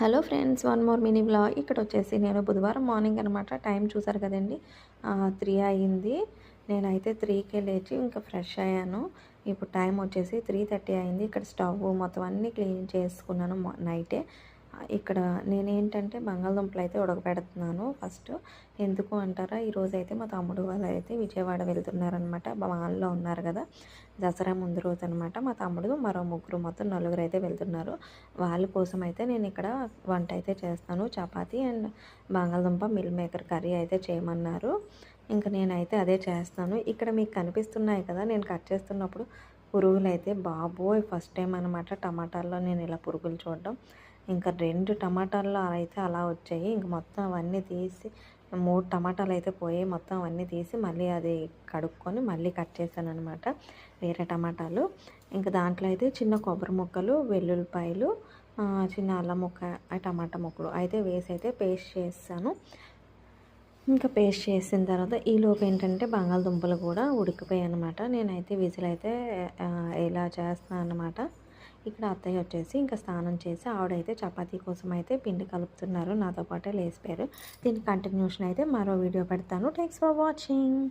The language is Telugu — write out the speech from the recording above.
Hello friends one more mini blog. ఇక్కడ వచ్చేసి నేను బుధవారం మార్నింగ్ అనమాట టైం చూసారు కదండి. త్రీ అయింది నేనైతే త్రీకే లేచి ఇంకా ఫ్రెష్ అయ్యాను. ఇప్పుడు టైం వచ్చేసి త్రీ థర్టీ అయింది ఇక్కడ స్టవ్ మొత్తం అన్నీ క్లీన్ చేసుకున్నాను నైటే. ఇక్కడ నేనేంటంటే బంగాళదుంపలు అయితే ఉడకబెడుతున్నాను. ఫస్ట్ ఎందుకు అంటారా? ఈరోజు అయితే మా తమ్ముడు వాళ్ళు అయితే విజయవాడ వెళ్తున్నారనమాట మాల్లో ఉన్నారు కదా. దసరా ముందు రోజు అనమాట మా తమ్ముడు మరో ముగ్గురు మొత్తం నలుగురు అయితే వెళ్తున్నారు. వాళ్ళ కోసం అయితే నేను ఇక్కడ వంట అయితే చేస్తాను. చపాతీ అండ్ బంగాళదుంప మిల్ మేకర్ కర్రీ అయితే చేయమన్నారు. ఇంకా నేనైతే అదే చేస్తాను. ఇక్కడ మీకు కనిపిస్తున్నాయి కదా నేను కట్ చేస్తున్నప్పుడు పురుగులు అయితే బాబోయ్! ఫస్ట్ టైం అనమాట టమాటాల్లో నేను ఇలా పురుగులు చూడడం. ఇంకా రెండు టమాటాలు అయితే అలా వచ్చాయి. ఇంక మొత్తం అవన్నీ తీసి మూడు టమాటాలు అయితే పోయి మొత్తం అవన్నీ తీసి మళ్ళీ అది కడుక్కొని మళ్ళీ కట్ చేశాను అనమాట వేరే టమాటాలు. ఇంకా దాంట్లో అయితే చిన్న కొబ్బరి ముక్కలు వెల్లుల్లిపాయలు చిన్న అల్లం ముక్క టమాటా ముక్కలు అయితే వేసి అయితే పేస్ట్ చేస్తాను. ఇంకా పేస్ట్ చేసిన తర్వాత ఈలోపు ఏంటంటే బంగాళదుంపలు కూడా ఉడికిపోయాయి అనమాట నేనైతే విజిల్ అయితే ఇలా చేస్తాను అనమాట ఇక్కడ అత్తయ్య వచ్చేసి ఇంకా స్నానం చేసి ఆవిడైతే చపాతీ కోసం అయితే పిండి కలుపుతున్నారు. నాతో పాటే లేసిపోయారు దీని కంటిన్యూషన్ అయితే మరో వీడియో పెడతాను. Thanks for watching